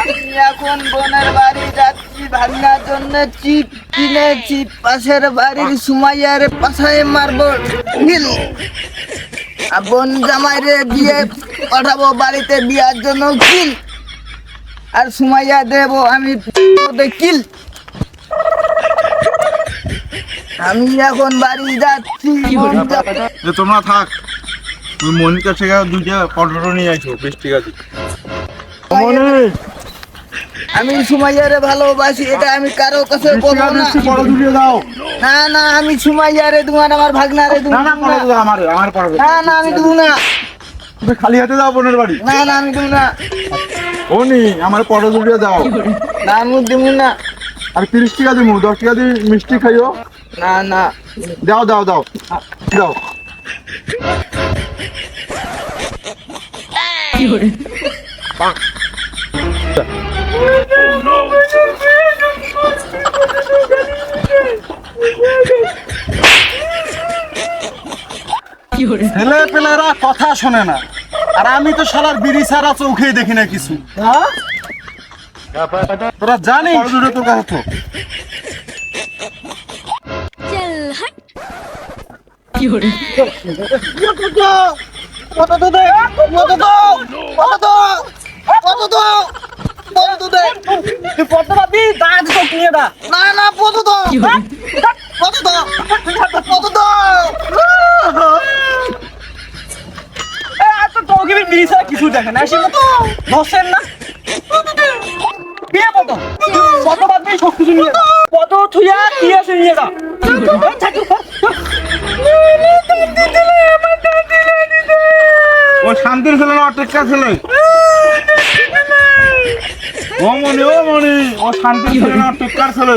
আমি এখন বোনের বাড়ি যাচ্ছি ভাগনার জন্য চিপ কিনেছি, পাশের বাড়ির সুমাইয়ার পাশায় মারবো নীল। বোন জামাইরে দিয়ে পাঠাবো, বাড়িতে বিয়ার জন্য আর সুমাইয়া দেব আমি কিল? আমি এখন বাড়ি যাচ্ছি। যে তোমরা থাক। তুমি মনিকার থেকে দুইটা পটেটো নিয়ে আইছো বেশ ঠিক আছে। আমি সুমাইয়ারে ভালোবাসি এটা আমি কারও কাছে বলব না। দাও। না না আমি সুমাইয়ারে তোমার আমার ভাগনারে না না দাও আমার আমার পড়ো না না আমি না তুমি খালি হাতে দাও বোনের বাড়ি। না না আমি দেবো না ও নি আমার পড়ো দুটো দাও না আমি দেবো না। আর তিরিশ টাকা দিমু দশ টাকা দিয়ে মিষ্টি খাইও। না না। দাও দাও দাও। দাও। ছেলে পেলেরা কথা শোনে না। আর আমি তো শালার বিড়ি ছাড়া চোখে দেখি না কিছু। তোরা জানি তোর কাছে তো। না না পদ কিছু দেখে না সেটা তো ধসেন না। বিয়ে কত কত বাদ দিয়ে সব কিছু নিয়ে যা থুইয়া কি আছে নিয়ে যা ও শান্তির ছেলে না অটেক্কা ছেলে ও মনি ও মনি, ও শান্তির ছেলে না অটেক্কার ছেলে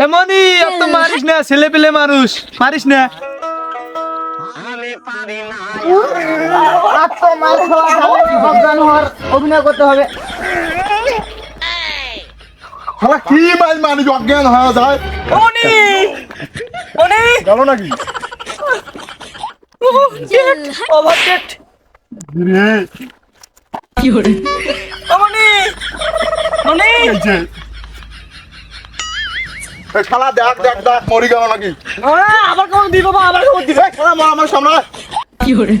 এমনি তো মারিস না ছেলে পেলে মানুষ। মারিস না। আচ্ছা, অভিনয় করতে হবে। হ্যাঁ, কি মানুষ অজ্ঞান নাকি? কি শালা দেখ দেখ দেখ মরি গেল নাকি? আবার কেমন দিব আবার কেমন দিব। শালা আমার সামনে কি করে?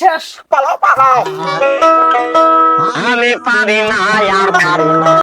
শেষ। পালাও পালাও। আমি পারি না।